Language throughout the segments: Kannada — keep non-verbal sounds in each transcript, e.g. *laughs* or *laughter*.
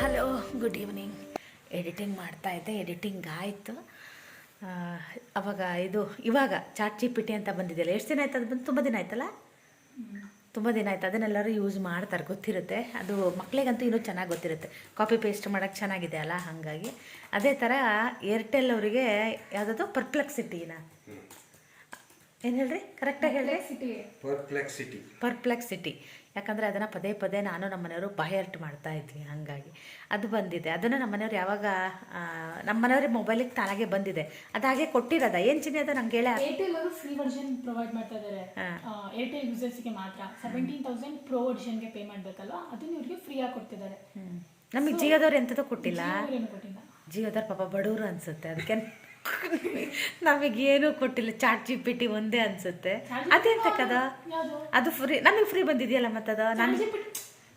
ಹಲೋ ಗುಡ್ ಈವ್ನಿಂಗ್ ಎಡಿಟಿಂಗ್ ಮಾಡ್ತಾ ಇದ್ದೆ ಎಡಿಟಿಂಗ್ ಆಯಿತು. ಅವಾಗ ಇದು, ಇವಾಗ ಚಾಟ್ ಜಿ ಪಿ ಟಿ ಅಂತ ಬಂದಿದೆಯಲ್ಲ ಎಷ್ಟು ದಿನ ಆಯ್ತು ಅದು ಬಂದು? ತುಂಬ ದಿನ ಆಯ್ತಲ್ಲ? ತುಂಬ ದಿನ ಆಯ್ತು. ಅದನ್ನೆಲ್ಲರೂ ಯೂಸ್ ಮಾಡ್ತಾರೆ, ಗೊತ್ತಿರುತ್ತೆ. ಅದು ಮಕ್ಕಳಿಗಂತೂ ಇನ್ನೂ ಚೆನ್ನಾಗಿ ಗೊತ್ತಿರುತ್ತೆ. ಕಾಪಿ ಪೇಸ್ಟ್ ಮಾಡೋಕ್ಕೆ ಚೆನ್ನಾಗಿದೆ ಅಲ್ಲ, ಹಾಗಾಗಿ. ಅದೇ ಥರ ಏರ್ಟೆಲ್ ಅವರಿಗೆ ಯಾವುದಾದ್ರು ಪರ್ಪ್ಲೆಕ್ಸಿಟಿನ ಏನು ಹೇಳ್ರಿ? ಕರೆಕ್ಟಾಗಿ ಹೇಳ್ರಿ? ಪರ್ಪ್ಲೆಕ್ಸಿಟಿ ಪರ್ಪ್ಲೆಕ್ಸಿಟಿ ಯಾಕಂದರೆ ಅದನ್ನು ಪದೇ ಪದೇ ನಾನು ನಮ್ಮ ಮನೆಯವರು ಬಾಯರ್ಟ್ ಮಾಡ್ತಾ ಇದ್ವಿ ಹಾಗಾಗಿ. ಅದು ಬಂದಿದೆ. ಅದನ್ನು ನಮ್ಮ ಮನೆಯವ್ರು ಯಾವಾಗ ನಮ್ಮ ಮನೆಯವ್ರಿಗೆ ಮೊಬೈಲಿಗೆ ತಾನಾಗೆ ಬಂದಿದೆ. ಅದು ಹಾಗೆ ಕೊಟ್ಟಿರೋದ. ಏನು ಚಿನ್ನಿ ಅದು ನಂಗೆ ಹೇಳ. ಏರ್ಟೆಲ್ ಅವರು ಫ್ರೀ ವರ್ಷನ್ ಪ್ರೊವೈಡ್ ಮಾಡ್ತಾ ಇದ್ದಾರೆ ಏರ್ಟೆಲ್ ಯೂಸರ್ಸ್ಗೆ ಮಾತ್ರ. ಸೆವೆಂಟೀನ್ ತೌಸಂಡ್ ಪ್ರೋ ವರ್ಷನ್ಗೆ ಪೇ ಮಾಡಬೇಕಲ್ವ? ಅದನ್ನ ಇವ್ರಿಗೆ ಫ್ರೀಯಾಗಿ ಕೊಡ್ತಿದ್ದಾರೆ ನಮಗೆ ಜಿಯೋದವ್ರು ಎಂಥದ್ದು ಕೊಟ್ಟಿಲ್ಲ. ಏನು ಕೊಟ್ಟಿಲ್ಲ. ಜಿಯೋದವ್ರು ಪಾಪ ಬಡವರು ಅನಿಸುತ್ತೆ. ಅದಕ್ಕೆ *laughs* ನಮಗೇನು ಕೊಟ್ಟಿಲ್ಲ. ಚಾಟ್ ಜಿ ಪಿ ಟಿ ಒಂದೇ ಅನ್ಸುತ್ತೆ. ಅದೇಂತ ಕದ? ಅದು ಫ್ರೀ ನಮಗೆ ಫ್ರೀ ಬಂದಿದೆಯಲ್ಲ ಮತ್ತದ? ನಾನು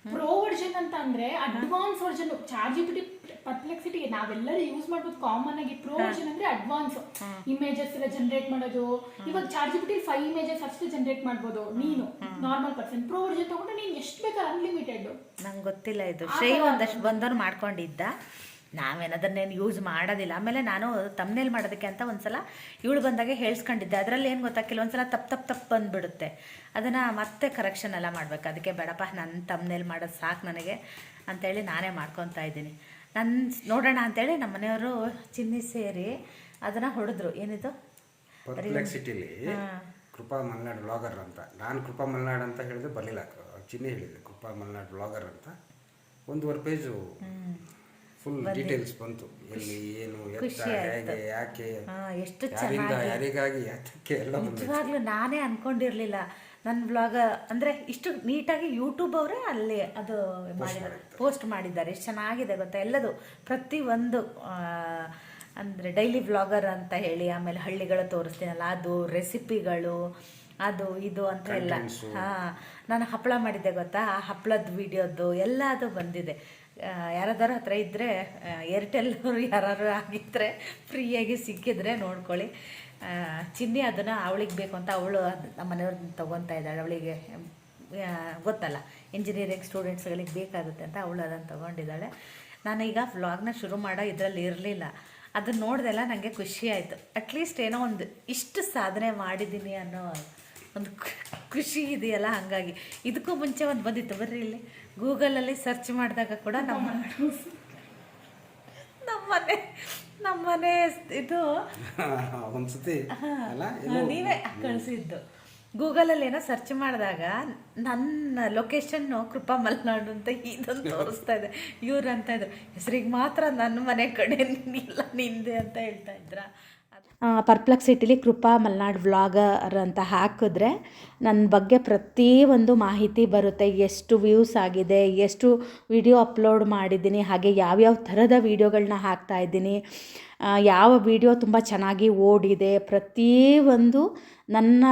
ಪ್ರೋ ವರ್ಷನ್ ಅಂತ ಅಂದ್ರೆ ಅಡ್ವಾನ್ಸ್ ವರ್ಷನ್ ಚಾರ್ಜ್ ಟಿ ಪರ್ಪ್ಲೆಕ್ಸಿಟಿಗೆ ನಾವೆಲ್ಲರೂ ಯೂಸ್ ಮಾಡ್ಬೋದು ಕಾಮನ್ ಆಗಿ. ಪ್ರೋ ವರ್ಷನ್ ಅಂದ್ರೆ ಅಡ್ವಾನ್ಸ್ ಇಮೇಜಸ್ ಎಲ್ಲ ಜನರೇಟ್ ಮಾಡೋದು. ಇವಾಗ ಚಾರ್ಜ್ ಟಿ ಫೈವ್ ಇಮೇಜಸ್ ಅಷ್ಟು ಜನರೇಟ್ ಮಾಡ್ಬೋದು ನೀನು. ನಾರ್ಮಲ್ ಪರ್ಸನ್ ಪ್ರೋ ವರ್ಷನ್ ತಗೊಂಡ್ರೆ ನೀನು ಎಷ್ಟು ಬೇಕಾದ್ರೆ ಅನ್ಲಿಮಿಟೆಡ್ ನಂಗೆ ಗೊತ್ತಿಲ್ಲ ಇದು. ಶ್ರೇ ಒಂದಷ್ಟು ಬಂದವ್ರು ಮಾಡ್ಕೊಂಡಿದ್ದ. ನಾವೇನದನ್ನೇನು ಯೂಸ್ ಮಾಡೋದಿಲ್ಲ. ಆಮೇಲೆ ನಾನು ತಮ್ಮನೇಲಿ ಮಾಡೋದಕ್ಕೆ ಅಂತ ಒಂದ್ಸಲ ಇವಳು ಬಂದಾಗೆ ಹೇಳ್ಸ್ಕೊಂಡಿದ್ದೆ. ಅದರಲ್ಲಿ ಏನು ಗೊತ್ತಾ ಕೆಲವೊಂದ್ಸಲ ತಪ್ಪು ತಪ್ಪು ತಪ್ಪು ಬಂದುಬಿಡುತ್ತೆ. ಅದನ್ನು ಮತ್ತೆ ಕರೆಕ್ಷನ್ ಎಲ್ಲ ಮಾಡಬೇಕು. ಅದಕ್ಕೆ ಬೇಡಪ್ಪ ನನ್ನ ತಮ್ಮನೇಲಿ ಮಾಡೋದು ಸಾಕು ನನಗೆ ಅಂತೇಳಿ ನಾನೇ ಮಾಡ್ಕೊತಾ ಇದ್ದೀನಿ. ನನ್ನ ನೋಡೋಣ ಅಂತೇಳಿ ನಮ್ಮ ಮನೆಯವರು ಚಿನ್ನಿ ಸೇರಿ ಅದನ್ನು ಹೊಡೆದ್ರು. ಏನಿದು? ಸಿಟಿಲಿ ಕೃಪಾ ಮಲ್ನಾಡ್ ಬ್ಲಾಗರ್ ಅಂತ. ನಾನು ಕೃಪಾ ಮಲ್ನಾಡ್ ಅಂತ ಹೇಳಿದ್ರೆ ಬರಲಿಲ್ಲ. ಚಿನ್ನಿ ಹೇಳಿದೆ ಕೃಪಾ ಮಲ್ನಾಡ್ ಬ್ಲಾಗರ್ ಅಂತ. ಒಂದೂವರೆ ಪೇಜು ಫುಲ್ ಡೀಟೇಲ್ಸ್ ಬಂತು. ಎಲ್ಲಿ ಏನು ಎತ್ತ ಹೇಗೆ ಯಾಕೆ ಎಷ್ಟು ಯಾರಿಂದ ಯಾರಿಗಾಗಿ ಯಾತಕ್ಕೆ ಎಲ್ಲ ನಿಜವಾಗ್ಲೂ ನಾನೇ ಅನ್ಕೊಂಡಿರ್ಲಿಲ್ಲ. ನನ್ನ ಬ್ಲಾಗ್ ಅಂದ್ರೆ ಇಷ್ಟು ನೀಟಾಗಿ ಯೂಟ್ಯೂಬ್ ಅವರೇ ಅಲ್ಲಿ ಅದು ಮಾಡಿದ್ದಾರೆ. ಪೋಸ್ಟ್ ಮಾಡಿದ್ದಾರೆ. ಎಷ್ಟು ಚೆನ್ನಾಗಿದೆ ಗೊತ್ತಾ? ಎಲ್ಲದು. ಪ್ರತಿ ಒಂದು ಅಂದ್ರೆ ಡೈಲಿ ಬ್ಲಾಗರ್ ಅಂತ ಹೇಳಿ ಆಮೇಲೆ ಹಳ್ಳಿಗಳು ತೋರಿಸ್ತೀನಲ್ಲ ಅದು ರೆಸಿಪಿಗಳು ಅದು ಇದು ಅಂತ ಎಲ್ಲ. ಹಾ ನಾನು ಹಪ್ಪಳ ಮಾಡಿದ್ದೆ ಗೊತ್ತಾ? ಆ ಹಪ್ಪಳದ ವಿಡಿಯೋದು ಎಲ್ಲ ಅದು ಬಂದಿದೆ. ಯಾರದಾರ ಹತ್ರ ಇದ್ದರೆ ಏರ್ಟೆಲ್ ಅವರು ಯಾರು ಆಗಿದ್ದರೆ ಫ್ರೀಯಾಗಿ ಸಿಕ್ಕಿದ್ರೆ ನೋಡ್ಕೊಳ್ಳಿ. ಚಿನ್ನಿ ಅದನ್ನು ಅವಳಿಗೆ ಬೇಕು ಅಂತ ಅವಳು ನಮ್ಮ ಮನೆಯವ್ರನ್ನ ತೊಗೊತಾ ಇದ್ದಾಳೆ. ಅವಳಿಗೆ ಗೊತ್ತಲ್ಲ ಇಂಜಿನಿಯರಿಂಗ್ ಸ್ಟೂಡೆಂಟ್ಸ್ಗಳಿಗೆ ಬೇಕಾಗುತ್ತೆ ಅಂತ ಅವಳು ಅದನ್ನು ತೊಗೊಂಡಿದ್ದಾಳೆ. ನಾನು ಈಗ ವ್ಲಾಗ್ನ ಶುರು ಮಾಡೋ ಇದರಲ್ಲಿ ಇರಲಿಲ್ಲ. ಅದನ್ನು ನೋಡಿದೆಲ್ಲ ನನಗೆ ಖುಷಿ ಆಯಿತು. ಅಟ್ಲೀಸ್ಟ್ ಏನೋ ಒಂದು ಇಷ್ಟು ಸಾಧನೆ ಮಾಡಿದ್ದೀನಿ ಅನ್ನೋ ಒಂದು ಖುಷಿ ಇದೆಯಲ್ಲ ಹಾಗಾಗಿ. ಇದಕ್ಕೂ ಮುಂಚೆ ಒಂದು ಬಂದಿತ್ತು. ಬರ್ರಿ ಇಲ್ಲಿ. ಗೂಗಲಲ್ಲಿ ಸರ್ಚ್ ಮಾಡಿದಾಗ ಕೂಡ ನಮ್ಮ ನಮ್ಮನೆ ನಮ್ಮನೆ ಇದು. ಒಂದ್ಸತಿ ನೀವೇ ಕಳಿಸಿದ್ದು. ಗೂಗಲಲ್ಲಿ ಏನೋ ಸರ್ಚ್ ಮಾಡಿದಾಗ ನನ್ನ ಲೊಕೇಶನ್ನು ಕೃಪಾ ಮಲ್ನಾಡು ಅಂತ ಇದನ್ನು ತೋರಿಸ್ತಾ ಇದೆ. ಇವ್ರು ಅಂತ ಇದ್ರು ಹೆಸರಿಗೆ ಮಾತ್ರ ನನ್ನ ಮನೆ ಕಡೆ ಇಲ್ಲ ನಿಂದೆ ಅಂತ ಹೇಳ್ತಾ ಇದ್ರ? ಪರ್ಪ್ಲೆಕ್ಸಿಟಿಲಿ ಕೃಪಾ ಮಲ್ನಾಡ್ ವ್ಲಾಗರ್ ಅಂತ ಹಾಕಿದ್ರೆ ನನ್ನ ಬಗ್ಗೆ ಪ್ರತಿ ಒಂದು ಮಾಹಿತಿ ಬರುತ್ತೆ. ಎಷ್ಟು ವ್ಯೂಸ್ ಆಗಿದೆ, ಎಷ್ಟು ವಿಡಿಯೋ ಅಪ್ಲೋಡ್ ಮಾಡಿದ್ದೀನಿ, ಹಾಗೆ ಯಾವ್ಯಾವ ಥರದ ವೀಡಿಯೋಗಳನ್ನ ಹಾಕ್ತಾ ಇದ್ದೀನಿ ಯಾವ ವಿಡಿಯೋ ತುಂಬ ಚೆನ್ನಾಗಿ ಓಡಿದೆ, ಪ್ರತಿ ಒಂದು ನನ್ನ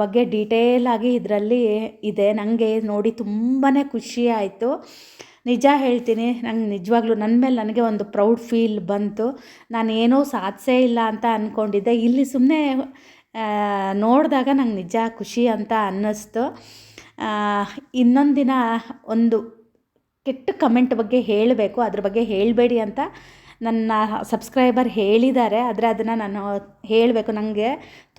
ಬಗ್ಗೆ ಡೀಟೇಲಾಗಿ ಇದರಲ್ಲಿ ಇದೆ. ನನಗೆ ನೋಡಿ ತುಂಬಾ ಖುಷಿ ಆಯಿತು. ನಿಜ ಹೇಳ್ತೀನಿ, ನಂಗೆ ನಿಜವಾಗ್ಲೂ ನನ್ನ ಮೇಲೆ ನನಗೆ ಒಂದು ಪ್ರೌಡ್ ಫೀಲ್ ಬಂತು. ನಾನು ಏನೂ ಸಾಧಿಸೇ ಇಲ್ಲ ಅಂತ ಅಂದ್ಕೊಂಡಿದ್ದೆ ಇಲ್ಲಿ ಸುಮ್ಮನೆ ನೋಡಿದಾಗ ನಂಗೆ ನಿಜ ಖುಷಿ ಅಂತ ಅನ್ನಿಸ್ತು. ಇನ್ನೊಂದು ದಿನ ಒಂದು ಕೆಟ್ಟ ಕಮೆಂಟ್ ಬಗ್ಗೆ ಹೇಳಬೇಕು, ಅದ್ರ ಬಗ್ಗೆ ಹೇಳಬೇಡಿ ಅಂತ ನನ್ನ ಸಬ್ಸ್ಕ್ರೈಬರ್ ಹೇಳಿದ್ದಾರೆ. ಆದರೆ ಅದನ್ನು ನಾನು ಹೇಳಬೇಕು ನನಗೆ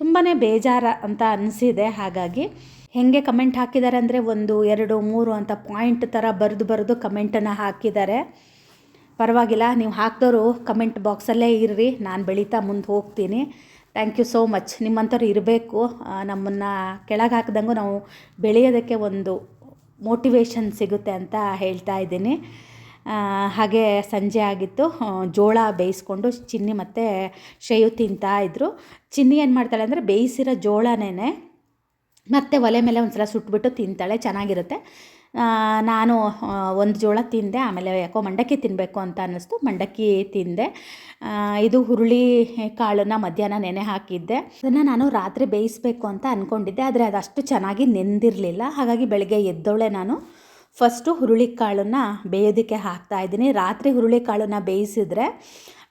ತುಂಬಾ ಬೇಜಾರ ಅಂತ ಅನಿಸಿದೆ, ಹಾಗಾಗಿ. ಹೇಗೆ ಕಮೆಂಟ್ ಹಾಕಿದ್ದಾರೆ ಅಂದರೆ ಒಂದು, ಎರಡು, ಮೂರು ಅಂತ ಪಾಯಿಂಟ್ ಥರ ಬರೆದು ಬರೆದು ಕಮೆಂಟನ್ನು ಹಾಕಿದ್ದಾರೆ. ಪರವಾಗಿಲ್ಲ, ನೀವು ಹಾಕಿದವರು ಕಮೆಂಟ್ ಬಾಕ್ಸಲ್ಲೇ ಇರ್ರಿ, ನಾನು ಬೆಳೀತಾ ಮುಂದೆ ಹೋಗ್ತೀನಿ. Thank you so much. ನಿಮ್ಮಂಥವ್ರು ಇರಬೇಕು. ನಮ್ಮನ್ನು ಕೆಳಗೆ ಹಾಕಿದಂಗೂ ನಾವು ಬೆಳೆಯೋದಕ್ಕೆ ಒಂದು ಮೋಟಿವೇಶನ್ ಸಿಗುತ್ತೆ ಅಂತ ಹೇಳ್ತಾ ಇದ್ದೀನಿ. ಹಾಗೆ ಸಂಜೆ ಆಗಿತ್ತು. ಜೋಳ ಬೇಯಿಸ್ಕೊಂಡು ಚಿನ್ನಿ ಮತ್ತು ಶೇಯು ತಿಂತಾ ಇದ್ದರು ಚಿನ್ನಿ ಏನು ಮಾಡ್ತಾಳೆ ಅಂದರೆ ಬೇಯಿಸಿರೋ ಜೋಳನೇ ಮತ್ತೆ ಒಲೆ ಮೇಲೆ ಒಂದು ಸಲ ಸುಟ್ಬಿಟ್ಟು ತಿಂತಾಳೆ, ಚೆನ್ನಾಗಿರುತ್ತೆ. ನಾನು ಒಂದು ಜೋಳ ತಿಂದೆ, ಆಮೇಲೆ ಯಾಕೋ ಮಂಡಕ್ಕಿ ತಿನ್ನಬೇಕು ಅಂತ ಅನ್ನಿಸ್ತು. ಮಂಡಕ್ಕಿ ತಿಂದೆ. ಇದು ಹುರುಳಿ ಕಾಳನ್ನು ಮಧ್ಯಾಹ್ನ ನೆನೆ ಹಾಕಿದ್ದೆ. ಅದನ್ನು ನಾನು ರಾತ್ರಿ ಬೇಯಿಸಬೇಕು ಅಂತ ಅಂದ್ಕೊಂಡಿದ್ದೆ ಆದರೆ ಅದು ಅಷ್ಟು ಚೆನ್ನಾಗಿ ನೆಂದಿರಲಿಲ್ಲ. ಹಾಗಾಗಿ ಬೆಳಗ್ಗೆ ಎದ್ದೋಳೆ ನಾನು ಫಸ್ಟು ಹುರುಳಿಕಾಳನ್ನು ಬೇಯೋದಕ್ಕೆ ಹಾಕ್ತಾ ಇದ್ದೀನಿ. ರಾತ್ರಿ ಹುರುಳಿ ಕಾಳನ್ನು ಬೇಯಿಸಿದ್ರೆ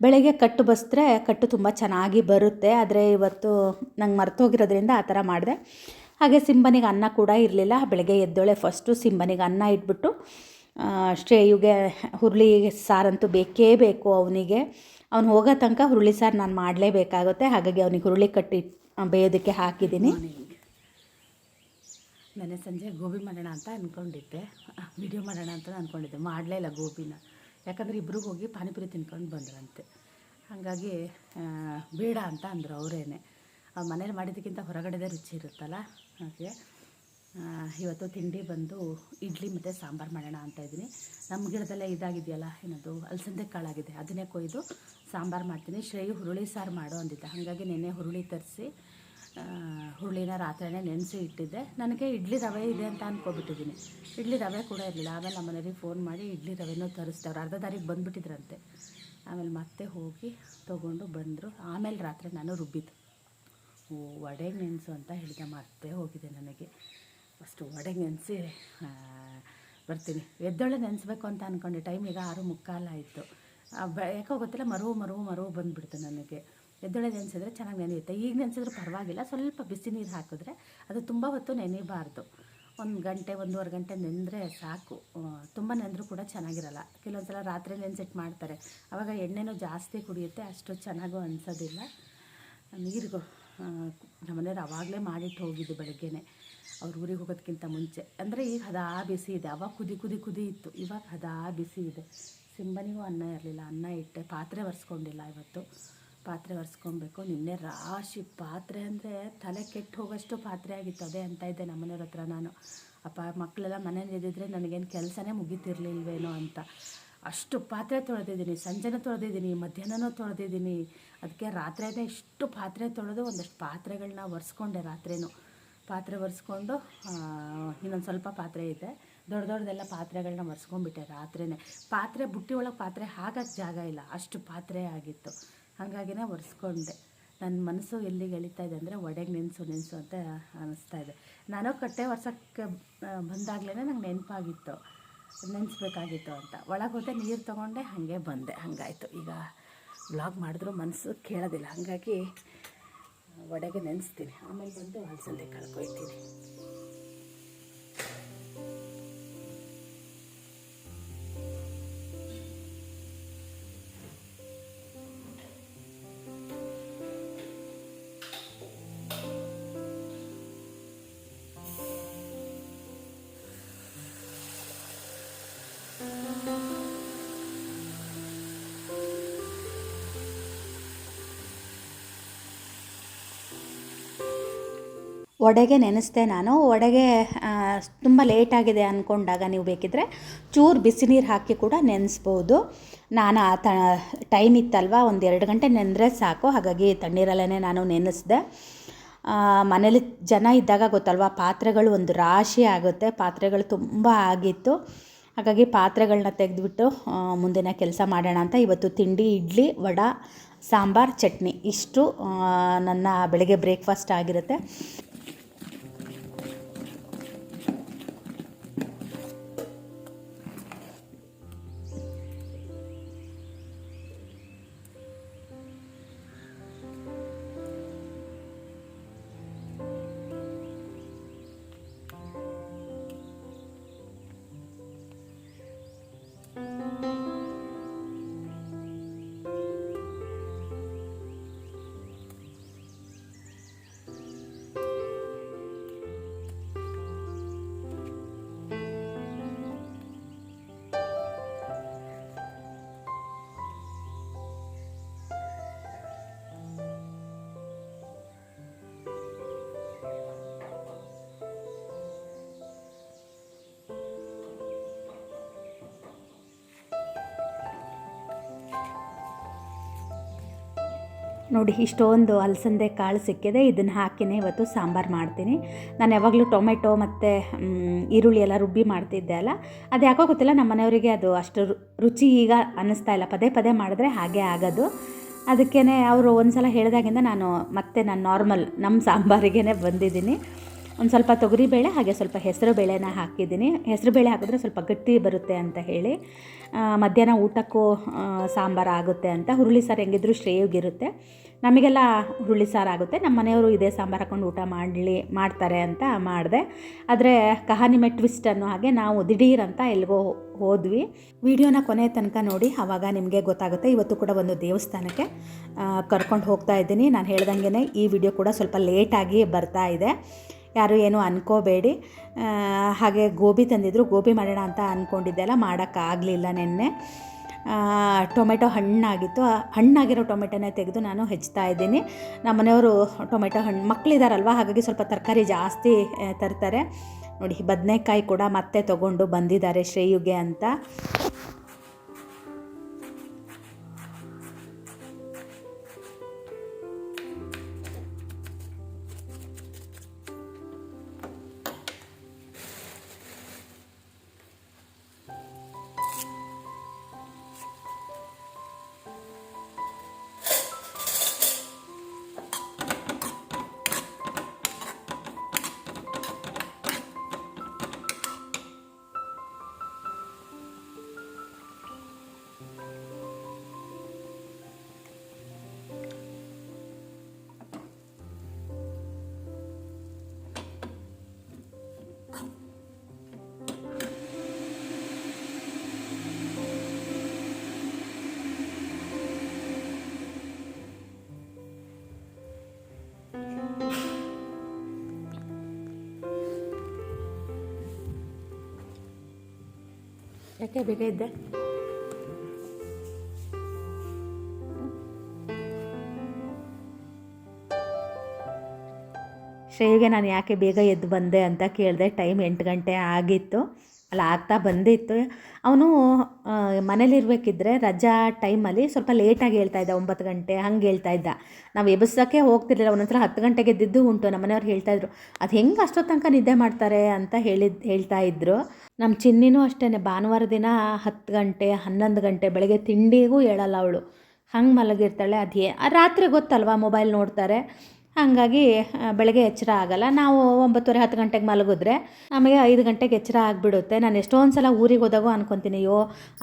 ಬೆಳಗ್ಗೆ ಕಟ್ಟು ಬಸಿದ್ರೆ ಕಟ್ಟು ತುಂಬ ಚೆನ್ನಾಗಿ ಬರುತ್ತೆ. ಆದರೆ ಇವತ್ತು ನಂಗೆ ಮರ್ತೋಗಿರೋದ್ರಿಂದ ಆ ಥರ ಮಾಡಿದೆ. ಹಾಗೆ ಸಿಂಬನಿಗೆ ಅನ್ನ ಕೂಡ ಇರಲಿಲ್ಲ. ಬೆಳಗ್ಗೆ ಎದ್ದೊಳೆ ಫಸ್ಟು ಸಿಂಬನಿಗೆ ಅನ್ನ ಇಟ್ಬಿಟ್ಟು ಶ್ರೇಯುಗೆ ಹುರುಳಿ ಸಾರಂತೂ ಬೇಕೇ ಬೇಕು ಅವನಿಗೆ. ಅವ್ನು ಹೋಗೋ ತನಕ ಹುರುಳಿ ಸಾರು ನಾನು ಮಾಡಲೇಬೇಕಾಗುತ್ತೆ. ಹಾಗಾಗಿ ಅವನಿಗೆ ಹುರುಳಿ ಕಟ್ಟಿ ಬೇಯೋದಕ್ಕೆ ಹಾಕಿದ್ದೀನಿ. ನೆನ್ನೆ ಸಂಜೆ ಗೋಬಿ ಮಾಡೋಣ ಅಂತ ಅಂದ್ಕೊಂಡಿದ್ದೆ ವಿಡಿಯೋ ಮಾಡೋಣ ಅಂತ ಅಂದ್ಕೊಂಡಿದ್ದೆ ಮಾಡಲೇ ಇಲ್ಲ ಗೋಬಿನ. ಯಾಕಂದರೆ ಇಬ್ರಿಗೂ ಹೋಗಿ ಪಾನಿಪುರಿ ತಿನ್ಕೊಂಡು ಬಂದ್ರಂತೆ. ಹಾಗಾಗಿ ಬೇಡ ಅಂತ ಅಂದರು ಅವರೇನೆ. ಮನೇಲಿ ಮಾಡಿದ್ದಕ್ಕಿಂತ ಹೊರಗಡೆದೇ ರುಚಿ ಇರುತ್ತಲ್ಲ? ಆ, ಇವತ್ತು ತಿಂಡಿ ಬಂದು ಇಡ್ಲಿ ಮತ್ತು ಸಾಂಬಾರು ಮಾಡೋಣ ಅಂತ ಇದ್ದೀನಿ. ನಮ್ಮ ಗಿಡದಲ್ಲೇ ಇದಾಗಿದೆಯಲ್ಲ ಏನದು ಅಲಸಂದೆ ಕಾಳಾಗಿದೆ. ಅದನ್ನೇ ಕೊಯ್ದು ಸಾಂಬಾರು ಮಾಡ್ತೀನಿ. ಶ್ರೇಯು ಹುರುಳಿ ಸಾರು ಮಾಡು ಅಂದಿದ್ದೆ. ಹಾಗಾಗಿ ನೆನ್ನೆ ಹುರುಳಿ ತರಿಸಿ ಹುರುಳಿನ ರಾತ್ರಿನೇ ನೆನೆಸಿ ಇಟ್ಟಿದ್ದೆ. ನನಗೆ ಇಡ್ಲಿ ರವೆ ಇದೆ ಅಂತ ಅಂದ್ಕೊಬಿಟ್ಟಿದ್ದೀನಿ ಇಡ್ಲಿ ರವೆ ಕೂಡ ಇರಲಿಲ್ಲ. ಆಮೇಲೆ ನಮ್ಮ ಫೋನ್ ಮಾಡಿ ಇಡ್ಲಿ ರವೆನೂ ತರಿಸ್ದೆ. ಅವ್ರು ಅರ್ಧ ದಾರಿಗೆ ಬಂದುಬಿಟ್ಟಿದ್ರಂತೆ. ಆಮೇಲೆ ಮತ್ತೆ ಹೋಗಿ ತೊಗೊಂಡು ಬಂದರು. ಆಮೇಲೆ ರಾತ್ರಿ ನಾನು ರುಬ್ಬಿದ್ದು. ವಡೆಗೆ ನೆನೆಸು ಅಂತ ಹೇಳಿದೆ ಮರ್ತೇ ಹೋಗಿದೆ ನನಗೆ. ಫಸ್ಟು ವಡೆಗೆ ನೆನೆಸಿ ಬರ್ತೀನಿ. ಎದ್ದೊಳೆ ನೆನೆಸ್ಬೇಕು ಅಂತ ಅಂದ್ಕೊಂಡೆ ಟೈಮ್ ಈಗ ಆರು ಮುಕ್ಕಾಲಾಯಿತು ಯಾಕೋ ಗೊತ್ತಿಲ್ಲ ಮರುವು ಮರುವು ಮರುವು ಬಂದುಬಿಡ್ತು ನನಗೆ. ಎದ್ದೊಳೆ ನೆನೆಸಿದ್ರೆ ಚೆನ್ನಾಗಿ ನೆನೆಯುತ್ತೆ. ಈಗ ನೆನೆಸಿದ್ರೆ ಪರವಾಗಿಲ್ಲ, ಸ್ವಲ್ಪ ಬಿಸಿ ನೀರು ಹಾಕಿದ್ರೆ ಅದು ತುಂಬ ಹೊತ್ತು ನೆನೆಯಬಾರ್ದು. ಒಂದು ಗಂಟೆ, ಒಂದೂವರೆ ಗಂಟೆ ನೆಂದರೆ ಸಾಕು. ತುಂಬ ನೆಂದರೂ ಕೂಡ ಚೆನ್ನಾಗಿರಲ್ಲ. ಕೆಲವೊಂದು ಸಲ ರಾತ್ರಿ ನೆನೆಸಿಟ್ಟು ಮಾಡ್ತಾರೆ. ಆವಾಗ ಎಣ್ಣೆನೂ ಜಾಸ್ತಿ ಕುಡಿಯುತ್ತೆ, ಅಷ್ಟು ಚೆನ್ನಾಗೂ ಅನಿಸೋದಿಲ್ಲ. ನೀರಿಗೂ ನಮ್ಮನೆಯವ್ರು ಅವಾಗಲೇ ಮಾಡಿಟ್ಟು ಹೋಗಿದ್ದು ಬೆಳಗ್ಗೆನೆ. ಅವ್ರ ಊರಿಗೆ ಹೋಗೋದಕ್ಕಿಂತ ಮುಂಚೆ. ಅಂದರೆ ಈಗ ಹದಾ ಬಿಸಿ ಇದೆ. ಅವಾಗ ಕುದಿ ಕುದಿ ಕುದಿ ಇತ್ತು. ಇವಾಗ ಹದಾ ಬಿಸಿ ಇದೆ. ಸಿಂಬನಿಗೂ ಅನ್ನ ಇರಲಿಲ್ಲ. ಅನ್ನ ಇಟ್ಟೆ. ಪಾತ್ರೆ ಒರೆಸ್ಕೊಂಡಿಲ್ಲ ಇವತ್ತು. ಪಾತ್ರೆ ಒರೆಸ್ಕೊಬೇಕು. ನಿನ್ನೆ ರಾಶಿ ಪಾತ್ರೆ ಅಂದರೆ ತಲೆ ಕೆಟ್ಟು ಹೋಗೋಷ್ಟು ಪಾತ್ರೆ ಆಗಿತ್ತು. ಅದೇ ಅಂತ ಇದ್ದೆ ನಮ್ಮನೆಯವ್ರ ಹತ್ರ ನಾನು. ಅಪ್ಪ ಮಕ್ಕಳೆಲ್ಲ ಮನೇಲಿ ಇದ್ದಿದ್ರೆ ನನಗೇನು ಕೆಲಸನೇ ಮುಗಿತಿರ್ಲಿಲ್ವೇನೋ ಅಂತ. ಅಷ್ಟು ಪಾತ್ರೆ ತೊಳೆದಿದ್ದೀನಿ, ಸಂಜೆನೂ ತೊಳೆದಿದ್ದೀನಿ, ಮಧ್ಯಾಹ್ನನೂ ತೊಳೆದಿದ್ದೀನಿ. ಅದಕ್ಕೆ ರಾತ್ರಿನೇ ಇಷ್ಟು ಪಾತ್ರೆ ತೊಳೆದು ಒಂದಷ್ಟು ಪಾತ್ರೆಗಳನ್ನ ಒರೆಸ್ಕೊಂಡೆ ರಾತ್ರಿನೂ. ಪಾತ್ರೆ ಒರೆಸ್ಕೊಂಡು ಇನ್ನೊಂದು ಸ್ವಲ್ಪ ಪಾತ್ರೆ ಇದೆ. ದೊಡ್ಡ ದೊಡ್ಡದೆಲ್ಲ ಪಾತ್ರೆಗಳನ್ನ ಒರೆಸ್ಕೊಂಡ್ಬಿಟ್ಟೆ ರಾತ್ರಿನೇ. ಪಾತ್ರೆ, ಬುಟ್ಟಿ ಒಳಗೆ ಪಾತ್ರೆ ಹಾಕಕ್ಕೆ ಜಾಗ ಇಲ್ಲ, ಅಷ್ಟು ಪಾತ್ರೆ ಆಗಿತ್ತು. ಹಾಗಾಗಿನೇ ಒರೆಸ್ಕೊಂಡೆ. ನನ್ನ ಮನಸ್ಸು ಎಲ್ಲಿಗೆ ಎಳಿತಾ ಇದೆ ಅಂದರೆ ಒಡೆಗೆ ನೆನೆಸು ನೆನೆಸು ಅಂತ ಅನ್ನಿಸ್ತಾ ಇದೆ. ನಾನು ಕಟ್ಟೆ ಒರೆಸೋಕ್ಕೆ ಬಂದಾಗಲೇ ನಂಗೆ ನೆನಪಾಗಿತ್ತು. ನೆನೆಸ್ಬೇಕಾಗಿತ್ತು ಅಂತ. ಒಳಗೆ ಹೋದೆ, ನೀರು ತೊಗೊಂಡೆ, ಹಾಗೆ ಬಂದೆ. ಹಾಗಾಯಿತು. ಈಗ ವ್ಲಾಗ್ ಮಾಡಿದ್ರು ಮನಸ್ಸು ಕೇಳೋದಿಲ್ಲ. ಹಾಗಾಗಿ ಒಡೆಗೆ ನೆನೆಸ್ತೀನಿ. ಆಮೇಲೆ ಬಂದು ಅಲಸಂದೆ ಕಳ್ಕೊಯ್ತೀನಿ ವಡೆಗೆ ನೆನೆಸ್ದೆ ನಾನು. ವಡೆಗೆ ತುಂಬ ಲೇಟಾಗಿದೆ ಅಂದ್ಕೊಂಡಾಗ ನೀವು ಬೇಕಿದ್ದರೆ ಚೂರು ಬಿಸಿ ನೀರು ಹಾಕಿ ಕೂಡ ನೆನೆಸ್ಬೋದು. ನಾನು ಆ ತ ಟೈಮ್ ಇತ್ತಲ್ವ, ಒಂದು ಎರಡು ಗಂಟೆ ನೆನೆದ್ರೆ ಸಾಕು. ಹಾಗಾಗಿ ತಣ್ಣೀರಲ್ಲೇ ನಾನು ನೆನೆಸ್ದೆ. ಮನೇಲಿ ಜನ ಇದ್ದಾಗ ಗೊತ್ತಲ್ವ, ಪಾತ್ರೆಗಳು ಒಂದು ರಾಶಿ ಆಗುತ್ತೆ. ಪಾತ್ರೆಗಳು ತುಂಬ ಆಗಿತ್ತು. ಹಾಗಾಗಿ ಪಾತ್ರೆಗಳನ್ನ ತೆಗೆದುಬಿಟ್ಟು ಮುಂದಿನ ಕೆಲಸ ಮಾಡೋಣ ಅಂತ ಇವತ್ತು ತಿಂಡಿ, ಇಡ್ಲಿ, ವಡ, ಸಾಂಬಾರ್, ಚಟ್ನಿ. ಇಷ್ಟು ನನ್ನ ಬೆಳಗ್ಗೆ ಬ್ರೇಕ್ಫಾಸ್ಟ್ ಆಗಿರುತ್ತೆ. ನೋಡಿ, ಇಷ್ಟೊಂದು ಅಲಸಂದೆ ಕಾಳು ಸಿಕ್ಕಿದೆ. ಇದನ್ನು ಹಾಕಿನೇ ಇವತ್ತು ಸಾಂಬಾರು ಮಾಡ್ತೀನಿ. ನಾನು ಯಾವಾಗಲೂ ಟೊಮೆಟೊ ಮತ್ತು ಈರುಳ್ಳಿ ಎಲ್ಲ ರುಬ್ಬಿ ಮಾಡ್ತಿದ್ದೆ ಅಲ್ಲ? ಅದು ಯಾಕೋ ಗೊತ್ತಿಲ್ಲ ನಮ್ಮ ಮನೆಯವರಿಗೆ ಅದು ಅಷ್ಟು ರುಚಿ ಈಗ ಅನ್ನಿಸ್ತಾ ಇಲ್ಲ. ಪದೇ ಪದೇ ಮಾಡಿದ್ರೆ ಹಾಗೆ ಆಗೋದು. ಅದಕ್ಕೇ ಅವರು ಒಂದು ಸಲ ಹೇಳಿದಾಗಿಂದ ನಾನು ಮತ್ತೆ ನಾನು ನಾರ್ಮಲ್ ನಮ್ಮ ಸಾಂಬಾರಿಗೇ ಬಂದಿದ್ದೀನಿ. ಒಂದು ಸ್ವಲ್ಪ ತೊಗರಿಬೇಳೆ ಹಾಗೆ ಸ್ವಲ್ಪ ಹೆಸರು ಬೇಳೆನ ಹಾಕಿದ್ದೀನಿ. ಹೆಸರು ಬೇಳೆ ಹಾಕಿದ್ರೆ ಸ್ವಲ್ಪ ಗಟ್ಟಿ ಬರುತ್ತೆ ಅಂತ ಹೇಳಿ. ಮಧ್ಯಾಹ್ನ ಊಟಕ್ಕೂ ಸಾಂಬಾರು ಆಗುತ್ತೆ ಅಂತ. ಹುರುಳಿ ಸಾರು ಹೆಂಗಿದ್ರು ಶ್ರೇಯೋಗಿರುತ್ತೆ ನಮಗೆಲ್ಲ ಹುರುಳಿ ಸಾರು ಆಗುತ್ತೆ. ನಮ್ಮ ಮನೆಯವರು ಇದೇ ಸಾಂಬಾರು ಹಾಕೊಂಡು ಊಟ ಮಾಡಲಿ, ಮಾಡ್ತಾರೆ ಅಂತ ಮಾಡಿದೆ. ಆದರೆ ಕಹಾನಿಮೆ ಟ್ವಿಸ್ಟ್ ಅನ್ನೋ ಹಾಗೆ ನಾವು ದಿಢೀರ್ ಅಂತ ಎಲ್ಲಿಗೋ ಹೋದ್ವಿ. ವಿಡಿಯೋನ ಕೊನೆ ತನಕ ನೋಡಿ. ಆವಾಗ ನಿಮಗೆ ಗೊತ್ತಾಗುತ್ತೆ. ಇವತ್ತು ಕೂಡ ಒಂದು ದೇವಸ್ಥಾನಕ್ಕೆ ಕರ್ಕೊಂಡು ಹೋಗ್ತಾ ಇದ್ದೀನಿ. ನಾನು ಹೇಳ್ದಂಗೆ ಈ ವಿಡಿಯೋ ಕೂಡ ಸ್ವಲ್ಪ ಲೇಟಾಗಿ ಬರ್ತಾ ಇದೆ. ಯಾರು ಏನು ಅನ್ಕೋಬೇಡಿ. ಹಾಗೆ ಗೋಬಿ ತಂದಿದ್ರು. ಗೋಬಿ ಮಾಡೋಣ ಅಂತ ಅಂದ್ಕೊಂಡಿದ್ದೆಲ್ಲ ಮಾಡೋಕ್ಕಾಗಲಿಲ್ಲ ನಿನ್ನೆ. ಟೊಮೆಟೊ ಹಣ್ಣಾಗಿತ್ತು. ಹಣ್ಣಾಗಿರೋ ಟೊಮೆಟೊನೇ ತೆಗೆದು ನಾನು ಹೆಚ್ಚುತ್ತಾ ಇದ್ದೀನಿ. ನಮ್ಮ ಮನೆಯವರು ಟೊಮೆಟೊ ಹಣ್ಣು ಮಕ್ಕಳಿದಾರಲ್ವ ಹಾಗಾಗಿ ಸ್ವಲ್ಪ ತರಕಾರಿ ಜಾಸ್ತಿ ತರ್ತಾರೆ. ನೋಡಿ, ಬದನೆಕಾಯಿ ಕೂಡ ಮತ್ತೆ ತೊಗೊಂಡು ಬಂದಿದ್ದಾರೆ ಶ್ರೇಯುಗೆ ಅಂತ. ಯಾಕೆ ಬೇಗ ಇದ್ದೆ ಶ್ರೇಯಗೆ ನಾನು ಯಾಕೆ ಬೇಗ ಎದ್ದು ಬಂದೆ ಅಂತ ಕೇಳಿದೆ. ಟೈಮ್ ಎಂಟು ಗಂಟೆ ಆಗಿತ್ತು. ಅಲ್ಲ ಆಗ್ತಾ ಬಂದಿತ್ತು. ಅವನು ಮನೇಲಿರ್ಬೇಕಿದ್ರೆ ರಜಾ ಟೈಮಲ್ಲಿ ಸ್ವಲ್ಪ ಲೇಟಾಗಿ ಹೇಳ್ತಾ ಇದ್ದ, ಒಂಬತ್ತು ಗಂಟೆ ಹಂಗೆ ಹೇಳ್ತಾ ಇದ್ದ. ನಾವು ಎಬ್ಬಿಸೋಕ್ಕೆ ಹೋಗ್ತಿರ್ಲಿಲ್ಲ, ಒಂದೊಂದ್ಸಲ ಹತ್ತು ಗಂಟೆಗೆ ಎದ್ದಿದ್ದು ಉಂಟು ನಮ್ಮ ಮನೆಯವ್ರು ಹೇಳ್ತಾಯಿದ್ರು ಅದು ಹೆಂಗೆ ಅಷ್ಟೊತ್ತು ನಿದ್ದೆ ಮಾಡ್ತಾರೆ ಅಂತ ಹೇಳಿದ್ ಹೇಳ್ತಾ ಇದ್ರು. ನಮ್ಮ ಚಿನ್ನಿನೂ ಅಷ್ಟೇ ಭಾನುವಾರ ದಿನ ಹತ್ತು ಗಂಟೆ, ಹನ್ನೊಂದು ಗಂಟೆ ಬೆಳಗ್ಗೆ ತಿಂಡಿಗೂ ಹೇಳಲ್ಲ ಅವಳು. ಹಂಗೆ ಮಲಗಿರ್ತಾಳೆ, ಅದೇ ರಾತ್ರಿ ಗೊತ್ತಲ್ವಾ, ಮೊಬೈಲ್ ನೋಡ್ತಾರೆ. ಹಾಗಾಗಿ ಬೆಳಗ್ಗೆ ಎಚ್ಚರ ಆಗಲ್ಲ. ನಾವು ಒಂಬತ್ತುವರೆ, ಹತ್ತು ಗಂಟೆಗೆ ಮಲಗಿದ್ರೆ ನಮಗೆ ಐದು ಗಂಟೆಗೆ ಎಚ್ಚರ ಆಗಿಬಿಡುತ್ತೆ. ನಾನು ಎಷ್ಟೊಂದು ಸಲ ಊರಿಗೆ ಹೋದಾಗೂ ಅನ್ಕೊತೀನಿ ಅಯ್ಯೋ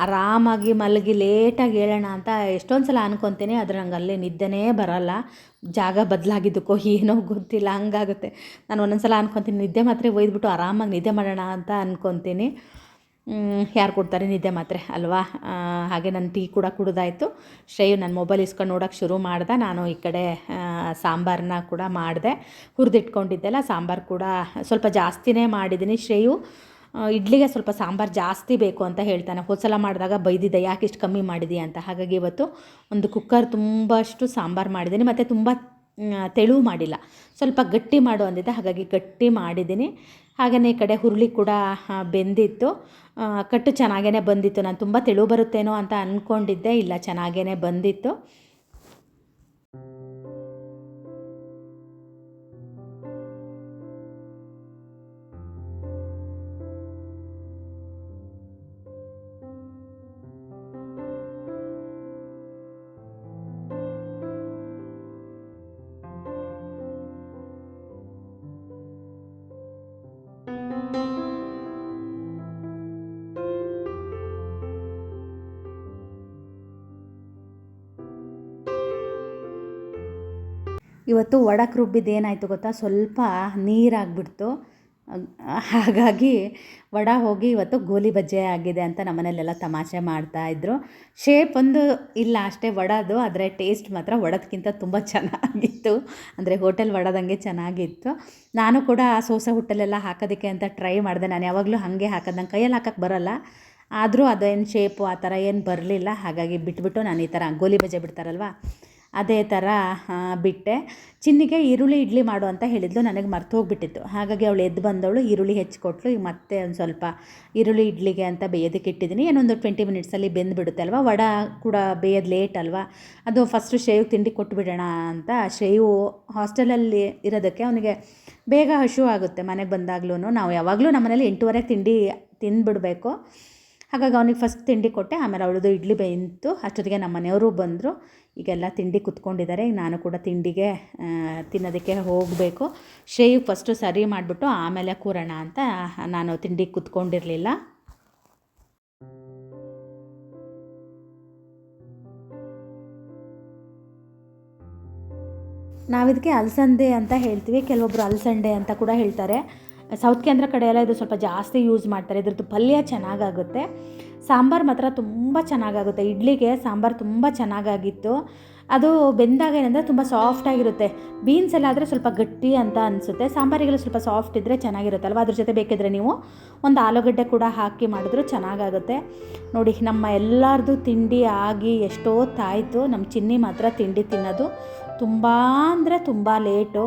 ಆರಾಮಾಗಿ ಮಲಗಿ ಲೇಟಾಗಿ ಹೇಳೋಣ ಅಂತ ಎಷ್ಟೊಂದು ಸಲ ಅನ್ಕೊತೀನಿ. ಆದರೆ ನಂಗೆ ಅಲ್ಲಿ ನಿದ್ದೆನೇ ಬರಲ್ಲ. ಜಾಗ ಬದಲಾಗಿದ್ದಕ್ಕೋ ಏನೋ ಗೊತ್ತಿಲ್ಲ, ಹಂಗಾಗುತ್ತೆ. ನಾನು ಒಂದೊಂದು ಸಲ ಅನ್ಕೊತೀನಿ, ನಿದ್ದೆ ಮಾತ್ರ ಒಯ್ದುಬಿಟ್ಟು ಆರಾಮಾಗಿ ನಿದ್ದೆ ಮಾಡೋಣ ಅಂತ ಅನ್ಕೊತೀನಿ. ಯಾರು ಕೊಡ್ತಾರೆ? ನಿದ್ದೆ ಮಾತ್ರೆ, ಅಲ್ವಾ? ಹಾಗೆ ನಾನು ಟೀ ಕೂಡ ಕುಡ್ದಾಯಿತು. ಶ್ರೇಯು ನನ್ನ ಮೊಬೈಲ್ ಇಸ್ಕೊಂಡು ನೋಡೋಕೆ ಶುರು ಮಾಡ್ದೆ. ನಾನು ಈ ಕಡೆ ಸಾಂಬಾರನ್ನ ಕೂಡ ಮಾಡಿದೆ. ಹುರಿದಿಟ್ಕೊಂಡಿದ್ದೆಲ್ಲ ಸಾಂಬಾರು ಕೂಡ ಸ್ವಲ್ಪ ಜಾಸ್ತಿನೇ ಮಾಡಿದ್ದೀನಿ ಶ್ರೇಯು ಇಡ್ಲಿಗೆ ಸ್ವಲ್ಪ ಸಾಂಬಾರು ಜಾಸ್ತಿ ಬೇಕು ಅಂತ ಹೇಳ್ತಾನೆ. ಹೊಸಲ ಸಲ ಮಾಡಿದಾಗ ಬೈದಿದ್ದೆ, ಯಾಕೆ ಇಷ್ಟು ಕಮ್ಮಿ ಮಾಡಿದೀಯ ಅಂತ. ಹಾಗಾಗಿ ಇವತ್ತು ಒಂದು ಕುಕ್ಕರ್ ತುಂಬಷ್ಟು ಸಾಂಬಾರು ಮಾಡಿದ್ದೀನಿ ಮತ್ತು ತುಂಬ ತೆಳು ಮಾಡಿಲ್ಲ. ಸ್ವಲ್ಪ ಗಟ್ಟಿ ಮಾಡು ಅಂದಿದ್ದೆ, ಹಾಗಾಗಿ ಗಟ್ಟಿ ಮಾಡಿದ್ದೀನಿ. ಹಾಗೆಯೇ ಈ ಕಡೆ ಹುರುಳಿ ಕೂಡ ಬೆಂದಿತ್ತು. ಕಟ್ಟು ಚೆನ್ನಾಗೇ ಬಂದಿತ್ತು. ನಾನು ತುಂಬ ತೆಳು ಬರುತ್ತೇನೋ ಅಂತ ಅಂದ್ಕೊಂಡಿದ್ದೆ ಇಲ್ಲ ಚೆನ್ನಾಗೇ ಬಂದಿತ್ತು. ಇವತ್ತು ಒಡಕ್ಕೆ ರುಬ್ಬಿದ್ದು ಏನಾಯಿತು ಗೊತ್ತಾ? ಸ್ವಲ್ಪ ನೀರಾಗ್ಬಿಡ್ತು ಹಾಗಾಗಿ ವಡ ಹೋಗಿ ಇವತ್ತು ಗೋಲಿ ಬಜ್ಜೆ ಆಗಿದೆ ಅಂತ ನಮ್ಮನೇಲೆಲ್ಲ ತಮಾಷೆ ಮಾಡ್ತಾಯಿದ್ರು ಶೇಪ್ ಒಂದು ಇಲ್ಲ ಅಷ್ಟೇ ವಡದು, ಆದರೆ ಟೇಸ್ಟ್ ಮಾತ್ರ ವಡದಕ್ಕಿಂತ ತುಂಬ ಚೆನ್ನಾಗಿತ್ತು. ಅಂದರೆ ಹೋಟೆಲ್ ವಡದಂಗೆ ಚೆನ್ನಾಗಿತ್ತು. ನಾನು ಕೂಡ ಆ ಸೋಸೆ ಹುಟ್ಟಲೆಲ್ಲ ಹಾಕೋದಕ್ಕೆ ಅಂತ ಟ್ರೈ ಮಾಡಿದೆ. ನಾನು ಯಾವಾಗಲೂ ಹಾಗೆ ಹಾಕೋದು ನಂಗೆ ಕೈಯಲ್ಲಿ ಹಾಕೋಕ್ಕೆ ಬರಲ್ಲ. ಆದರೂ ಅದೇನು ಶೇಪು ಆ ಥರ ಏನು ಬರಲಿಲ್ಲ. ಹಾಗಾಗಿ ಬಿಟ್ಬಿಟ್ಟು ನಾನು ಈ ಥರ ಗೋಲಿ ಬಜ್ಜೆ ಬಿಡ್ತಾರಲ್ವ? ಅದೇ ಥರ ಬಿಟ್ಟೆ. ಚಿನ್ನಿಗೆ ಈರುಳ್ಳಿ ಇಡ್ಲಿ ಮಾಡು ಅಂತ ಹೇಳಿದ್ಲು, ನನಗೆ ಮರ್ತು ಹೋಗ್ಬಿಟ್ಟಿತ್ತು. ಹಾಗಾಗಿ ಅವಳು ಎದ್ದು ಬಂದವಳು, ಈರುಳ್ಳಿ ಹೆಚ್ಚಿಕೊಟ್ಲು ಈಗ ಮತ್ತೆ ಒಂದು ಸ್ವಲ್ಪ ಈರುಳ್ಳಿ ಇಡ್ಲಿಗೆ ಅಂತ ಬೇಯೋದಕ್ಕೆ ಇಟ್ಟಿದ್ದೀನಿ. ಏನೊಂದು ಟ್ವೆಂಟಿ ಮಿನಿಟ್ಸಲ್ಲಿ ಬೆಂದುಬಿಡುತ್ತೆ ಅಲ್ವಾ? ವಡ ಕೂಡ ಬೇಯೋದು ಲೇಟ್ ಅಲ್ವಾ? ಅದು ಫಸ್ಟು ಶ್ರೇಯು ತಿಂಡಿ ಕೊಟ್ಬಿಡೋಣ ಅಂತ. ಶ್ರೇಯು ಹಾಸ್ಟೆಲಲ್ಲಿ ಇರೋದಕ್ಕೆ ಅವನಿಗೆ ಬೇಗ ಹಶು ಆಗುತ್ತೆ ಮನೆಗೆ ಬಂದಾಗ್ಲೂ ನಾವು ಯಾವಾಗಲೂ ನಮ್ಮನೇಲಿ ಎಂಟೂವರೆಗೆ ತಿಂಡಿ ತಿಂದುಬಿಡಬೇಕು. ಹಾಗಾಗಿ ಅವನಿಗೆ ಫಸ್ಟ್ ತಿಂಡಿ ಕೊಟ್ಟೆ, ಆಮೇಲೆ ಅವಳದು ಇಡ್ಲಿ ಬೇಯಿತು ಅಷ್ಟೊತ್ತಿಗೆ ನಮ್ಮ ಮನೆಯವರು ಬಂದರು. ಈಗೆಲ್ಲ ತಿಂಡಿ ಕುತ್ಕೊಂಡಿದ್ದಾರೆ. ಈಗ ನಾನು ಕೂಡ ತಿಂಡಿಗೆ ತಿನ್ನೋದಕ್ಕೆ ಹೋಗಬೇಕು. ಶ್ರೇಯು ಫಸ್ಟು ಸರಿ ಮಾಡಿಬಿಟ್ಟು ಆಮೇಲೆ ಕೂರೋಣ ಅಂತ ನಾನು ತಿಂಡಿ ಕುತ್ಕೊಂಡಿರಲಿಲ್ಲ. ನಾವಿದಕ್ಕೆ ಅಲಸಂದೆ ಅಂತ ಹೇಳ್ತೀವಿ. ಕೆಲವೊಬ್ಬರು ಅಲಸಂಡೆ ಅಂತ ಕೂಡ ಹೇಳ್ತಾರೆ. ಸೌತ್ ಕೇಂದ್ರ ಕಡೆ ಇದು ಸ್ವಲ್ಪ ಜಾಸ್ತಿ ಯೂಸ್ ಮಾಡ್ತಾರೆ. ಇದ್ರದ್ದು ಪಲ್ಯ ಚೆನ್ನಾಗಾಗುತ್ತೆ. ಸಾಂಬಾರು ಮಾತ್ರ ತುಂಬ ಚೆನ್ನಾಗಾಗುತ್ತೆ. ಇಡ್ಲಿಗೆ ಸಾಂಬಾರು ತುಂಬ ಚೆನ್ನಾಗಾಗಿತ್ತು. ಅದು ಬೆಂದಾಗ ಏನಂದರೆ ತುಂಬ ಸಾಫ್ಟಾಗಿರುತ್ತೆ ಬೀನ್ಸ್ ಎಲ್ಲ ಆದರೆ ಸ್ವಲ್ಪ ಗಟ್ಟಿ ಅಂತ ಅನಿಸುತ್ತೆ. ಸಾಂಬಾರಿಗೆಲ್ಲ ಸ್ವಲ್ಪ ಸಾಫ್ಟ್ ಇದ್ದರೆ ಚೆನ್ನಾಗಿರುತ್ತಲ್ವ? ಅದ್ರ ಜೊತೆ ಬೇಕಿದ್ರೆ ನೀವು ಒಂದು ಆಲೂಗಡ್ಡೆ ಕೂಡ ಹಾಕಿ ಮಾಡಿದ್ರು ಚೆನ್ನಾಗಾಗುತ್ತೆ. ನೋಡಿ, ನಮ್ಮ ಎಲ್ಲರದು ತಿಂಡಿ ಆಗಿ ಎಷ್ಟೊತ್ತಾಯಿತು. ನಮ್ಮ ಚಿನ್ನಿ ಮಾತ್ರ ತಿಂಡಿ ತಿನ್ನೋದು. ತುಂಬ ಅಂದರೆ ತುಂಬ ಲೇಟು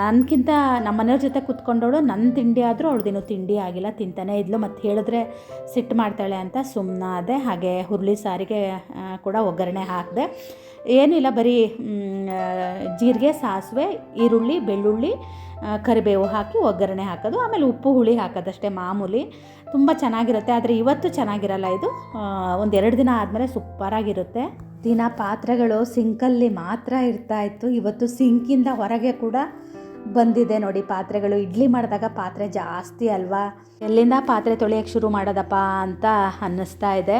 ನನಗಿಂತ ನಮ್ಮ ಮನೆಯವ್ರ ಜೊತೆ ಕೂತ್ಕೊಂಡವಳು ನನ್ನ ತಿಂಡಿ ಆದರೂ ದಿನ ತಿಂಡಿ ಆಗಿಲ್ಲ, ತಿಂತಾನೆ ಇದ್ಲು. ಮತ್ತು ಹೇಳಿದ್ರೆ ಸಿಟ್ಟು ಮಾಡ್ತಾಳೆ ಅಂತ ಸುಮ್ಮನಾದೆ ಹಾಗೆ ಹುರುಳಿ ಸಾರಿಗೆ ಕೂಡ ಒಗ್ಗರಣೆ ಹಾಕಿದೆ. ಏನಿಲ್ಲ ಬರೀ ಜೀರಿಗೆ, ಸಾಸಿವೆ, ಈರುಳ್ಳಿ, ಬೆಳ್ಳುಳ್ಳಿ ಕರಿಬೇವು ಹಾಕಿ ಒಗ್ಗರಣೆ ಹಾಕೋದು. ಆಮೇಲೆ ಉಪ್ಪು, ಹುಳಿ ಹಾಕೋದಷ್ಟೇ ಮಾಮೂಲಿ. ತುಂಬ ಚೆನ್ನಾಗಿರುತ್ತೆ, ಆದರೆ ಇವತ್ತು ಚೆನ್ನಾಗಿರಲ್ಲ ಇದು. ಒಂದೆರಡು ದಿನ ಆದಮೇಲೆ ಸೂಪರಾಗಿರುತ್ತೆ ದಿನ ಪಾತ್ರೆಗಳು ಸಿಂಕಲ್ಲಿ ಮಾತ್ರ ಇರ್ತಾ ಇತ್ತು. ಇವತ್ತು ಸಿಂಕಿಂದ ಹೊರಗೆ ಕೂಡ ಬಂದಿದೆ ನೋಡಿ ಪಾತ್ರೆಗಳು. ಇಡ್ಲಿ ಮಾಡಿದಾಗ ಪಾತ್ರೆ ಜಾಸ್ತಿ ಅಲ್ವಾ? ಎಲ್ಲಿಂದ ಪಾತ್ರೆ ತೊಳೆಯೋಕ್ಕೆ ಶುರು ಮಾಡೋದಪ್ಪ ಅಂತ ಅನ್ನಿಸ್ತಾ ಇದೆ.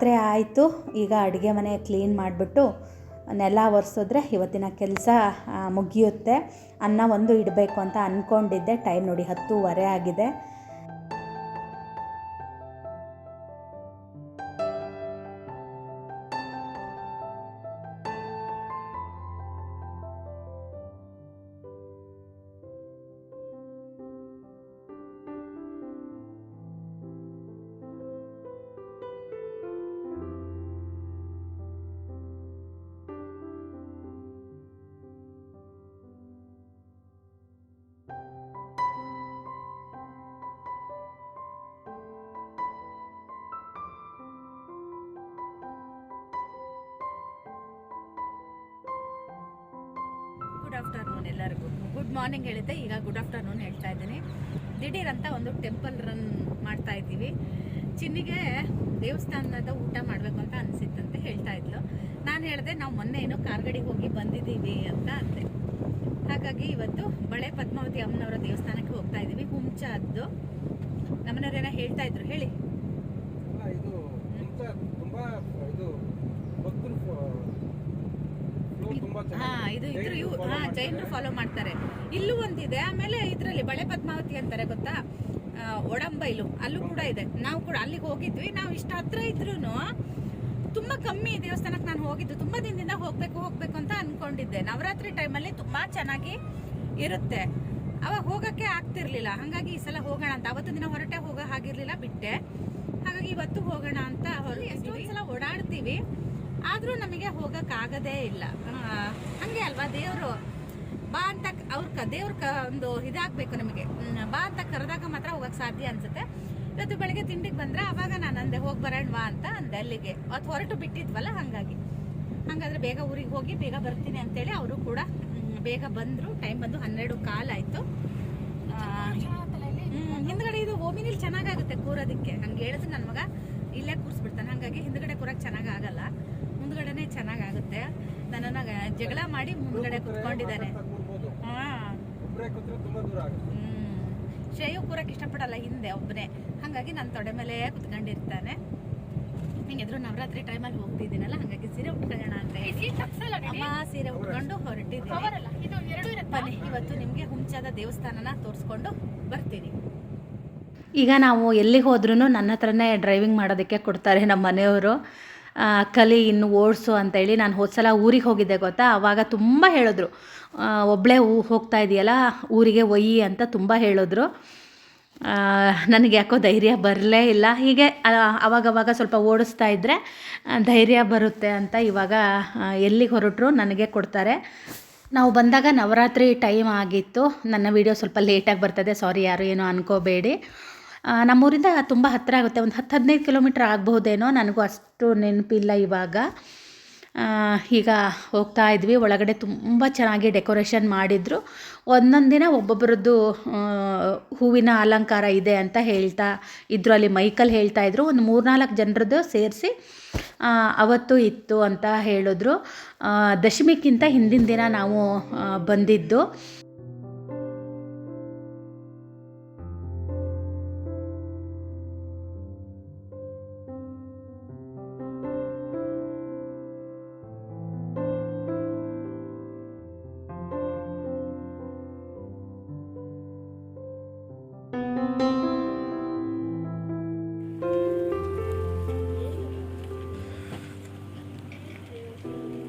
ಪಾತ್ರೆ ಆಯಿತು. ಈಗ ಅಡುಗೆ ಮನೆ ಕ್ಲೀನ್ ಮಾಡಿಬಿಟ್ಟು ನೆಲ ಒರೆಸಿದ್ರೆ ಇವತ್ತಿನ ಕೆಲಸ ಮುಗಿಯುತ್ತೆ. ಅನ್ನ ಒಂದು ಇಡಬೇಕು ಅಂತ ಅಂದ್ಕೊಂಡಿದ್ದೆ ಟೈಮ್ ನೋಡಿ ಹತ್ತೂವರೆ ಆಗಿದೆ. ಆಫ್ಟರ್ನೂನ್ ಎಲ್ಲರಿಗೂ. ಗುಡ್ ಮಾರ್ನಿಂಗ್ ಹೇಳಿದ್ದೆ, ಈಗ ಗುಡ್ ಆಫ್ಟರ್ನೂನ್ ಹೇಳ್ತಾ ಇದ್ದೀನಿ. ದಿಢೀರ್ ಅಂತ ಒಂದು ಟೆಂಪಲ್ ರನ್ ಮಾಡ್ತಾ ಇದ್ದೀವಿ. ಚಿನ್ನಿಗೆ ದೇವಸ್ಥಾನದ ಊಟ ಮಾಡಬೇಕು ಅಂತ ಅನಿಸಿತ್ತಂತೆ ಹೇಳ್ತಾ ಇದ್ಲು. ನಾನು ಹೇಳಿದೆ, ನಾವು ಮೊನ್ನೆ ಏನು ಕಾರ್ಗಡಿಗೆ ಹೋಗಿ ಬಂದಿದ್ದೀವಿ ಅಂತ ಅಂದೆ. ಹಾಗಾಗಿ ಇವತ್ತು ಬಳೆ ಪದ್ಮಾವತಿ ಅಮ್ಮನವರ ದೇವಸ್ಥಾನಕ್ಕೆ ಹೋಗ್ತಾ ಇದ್ದೀವಿ ಹುಂಚಾದ್ದು ನಮ್ಮನೆಯವರೇನೋ ಹೇಳ್ತಾ ಇದ್ರು, ಹೇಳಿ. ತುಂಬಾ ಇದು ಭಕ್ತರು ಫ್ಲೋ ತುಂಬಾ ಹಾ ಇದು ಇದ್ರ ಇವು ಹಾ ಜೈನರು ಫಾಲೋ ಮಾಡ್ತಾರೆ. ಇಲ್ಲೂ ಒಂದಿದೆ ಆಮೇಲೆ ಇದರಲ್ಲಿ ಬಳೆ ಪದ್ಮಾವತಿ ಅಂತಾರೆ ಗೊತ್ತಾ? ಒಡಂಬೈಲು ಅಲ್ಲೂ ಕೂಡ ಇದೆ. ನಾವು ಕೂಡ ಅಲ್ಲಿಗೆ ಹೋಗಿದ್ವಿ. ನಾವು ಇಷ್ಟ ಹತ್ರ ಇದ್ರು ತುಂಬಾ ಕಮ್ಮಿ ದೇವಸ್ಥಾನಕ್ಕೆ ನಾನು ಹೋಗಿದ್ದು. ತುಂಬಾ ದಿನದಿಂದ ಹೋಗ್ಬೇಕು ಹೋಗ್ಬೇಕು ಅಂತ ಅನ್ಕೊಂಡಿದ್ದೆ. ನವರಾತ್ರಿ ಟೈಮಲ್ಲಿ ತುಂಬಾ ಚೆನ್ನಾಗಿ ಇರುತ್ತೆ. ಅವಾಗ ಹೋಗಕ್ಕೆ ಆಗ್ತಿರ್ಲಿಲ್ಲ. ಹಂಗಾಗಿ ಈ ಸಲ ಹೋಗೋಣ ಅಂತ. ಅವತ್ತು ದಿನ ಹೊರಟೆ ಹೋಗೋ ಹಾಗಿರ್ಲಿಲ್ಲ ಬಿಟ್ಟೆ. ಹಾಗಾಗಿ ಇವತ್ತು ಹೋಗೋಣ ಅಂತ ಎಷ್ಟೊಂದು ಸಲ ಓಡಾಡ್ತೀವಿ. ಆದ್ರೂ ನಮಗೆ ಹೋಗಕ್ ಆಗದೇ ಇಲ್ಲ ಹಂಗೆ ಅಲ್ವಾ? ದೇವರು ಬಾ ಅಂತ ಅವ್ರ ಕ ದೇವ್ರ ಒಂದು ಇದಾಗಬೇಕು ನಮಗೆ. ಬಾ ಅಂತ ಕರೆದಾಗ ಮಾತ್ರ ಹೋಗಕ್ ಸಾಧ್ಯ ಅನ್ಸುತ್ತೆ. ಇವತ್ತು ಬೆಳಗ್ಗೆ ತಿಂಡಿಗೆ ಬಂದ್ರೆ ಅವಾಗ ನಾನು ಅಂದೆ, ಹೋಗಿ ಬರೋಣವಾ ಅಂತ ಅಂದೆ ಅಲ್ಲಿಗೆ. ಅವತ್ತು ಹೊರಟು ಬಿಟ್ಟಿದ್ವಲ್ಲ ಹಂಗಾಗಿ. ಹಂಗಾದ್ರೆ ಬೇಗ ಊರಿಗೆ ಹೋಗಿ ಬೇಗ ಬರ್ತೀನಿ ಅಂತೇಳಿ ಅವರು ಕೂಡ ಬೇಗ ಬಂದರು. ಟೈಮ್ ಬಂದು ಹನ್ನೆರಡು ಕಾಲಾಯಿತು ಹಿಂದ್ಗಡೆ ಇದು ಓಮಿನಿಲ್ ಚೆನ್ನಾಗಾಗುತ್ತೆ ಕೂರೋದಕ್ಕೆ. ಹಂಗೆ ಹೇಳಿದ್ರೆ ನನ್ನ ಮಗ ಇಲ್ಲೇ ಕೂರಿಸ್ಬಿಡ್ತಾನೆ. ಹಂಗಾಗಿ ಹಿಂದ್ಗಡೆ ಕೂರಕ್ಕೆ ಚೆನ್ನಾಗಾಗಲ್ಲ ಮುಂದ್ಗಡೆನೆ ಚೆನ್ನಾಗಾಗುತ್ತೆ. ನನ್ನನ್ನ ಜಗಳ ಮಾಡಿ ಮುಂದ್ಗಡೆ ಕುತ್ಕೊಂಡಿದ್ದಾನೆ ಹಾಂ. ಒಬ್ಬರೇ ಕೂತ್ರೆ ತುಂಬಾ ದೂರ ಆಗುತ್ತೆ. ಹ್ಮ್. ಶ್ರೇಯು ಕೂರಕ್ ಇಷ್ಟಪಡಲ್ಲ ಹಿಂದೆ ಒಬ್ಬನೇ ಹಂಗಾಗಿ ನನ್ನ ತೊಡೆ ಮೇಲೆ ಕುತ್ಕೊಂಡಿರ್ತಾನೆ. ಹಿಂಗೆದ್ರು ನವರಾತ್ರಿ ಟೈಮಲ್ಲಿ ಹೋಗ್ತಿದ್ದೀನಲ್ಲ ಹಂಗಾಗಿ ಸೀರೆ ಉಟ್ಕೊಳ್ಳೋಣ ಅಂತ ಹೇಳಿ. ಅಮ್ಮ ಸೀರೆ ಉಟ್ಕೊಂಡು ಹೊರಟಿದ್ದೀನಿ. ಬನ್ನಿ ಇವತ್ತು ನಿಮಗೆ ಹುಂಚಾದ ದೇವಸ್ಥಾನನ ತೋರಿಸ್ಕೊಂಡು ಬರ್ತೀನಿ. ಈಗ ನಾವು ಎಲ್ಲಿಗೆ ಹೋದ್ರೂ ನನ್ನ ಹತ್ರನೇ ಡ್ರೈವಿಂಗ್ ಮಾಡೋದಕ್ಕೆ ಕೊಡ್ತಾರೆ ನಮ್ಮ ಮನೆಯವರು. ಕಲಿ ಇನ್ನು ಓಡಿಸು ಅಂತೇಳಿ ನಾನು ಹೋದ ಸಲ ಊರಿಗೆ ಹೋಗಿದ್ದೆ ಗೊತ್ತಾ? ಆವಾಗ ತುಂಬ ಹೇಳಿದ್ರು. ಒಬ್ಬಳೇ ಹೋಗ್ತಾ ಇದೆಯಲ್ಲ, ಊರಿಗೆ ಒಯ್ಯಿ ಅಂತ ತುಂಬ ಹೇಳಿದ್ರು. ನನಗೆ ಯಾಕೋ ಧೈರ್ಯ ಬರಲೇ ಇಲ್ಲ. ಹೀಗೆ ಅವಾಗವಾಗ ಸ್ವಲ್ಪ ಓಡಿಸ್ತಾ ಇದ್ದರೆ ಧೈರ್ಯ ಬರುತ್ತೆ ಅಂತ ಇವಾಗ ಎಲ್ಲಿಗೆ ಹೊರಟರು ನನಗೆ ಕೊಡ್ತಾರೆ. ನಾವು ಬಂದಾಗ ನವರಾತ್ರಿ ಟೈಮ್ ಆಗಿತ್ತು. ನನ್ನ ವಿಡಿಯೋ ಸ್ವಲ್ಪ ಲೇಟಾಗಿ ಬರ್ತದೆ. ಸಾರಿ ಯಾರು ಏನೋ ಅನ್ಕೋಬೇಡಿ. ನಮ್ಮೂರಿಂದ ತುಂಬ ಹತ್ತಿರ ಆಗುತ್ತೆ. ಒಂದು ಹತ್ತು ಹದಿನೈದು ಕಿಲೋಮೀಟ್ರ್ ಆಗಬಹುದೇನೋ ನನಗೂ ಅಷ್ಟು ನೆನಪಿಲ್ಲ ಇವಾಗ. ಈಗ ಹೋಗ್ತಾ ಇದ್ವಿ. ಒಳಗಡೆ ತುಂಬ ಚೆನ್ನಾಗಿ ಡೆಕೋರೇಷನ್ ಮಾಡಿದರು. ಒಂದೊಂದು ದಿನ ಒಬ್ಬೊಬ್ಬರದ್ದು ಹೂವಿನ ಅಲಂಕಾರ ಇದೆ ಅಂತ ಹೇಳ್ತಾ ಇದ್ರು. ಅಲ್ಲಿ ಮೈಕಲ್ ಹೇಳ್ತಾ ಇದ್ರು. ಒಂದು ಮೂರ್ನಾಲ್ಕು ಜನರದ್ದು ಸೇರಿಸಿ ಅವತ್ತು ಇತ್ತು ಅಂತ ಹೇಳಿದ್ರು. ದಶಮಿಕ್ಕಿಂತ ಹಿಂದಿನ ದಿನ ನಾವು ಆ, ಬಂದಿದ್ದು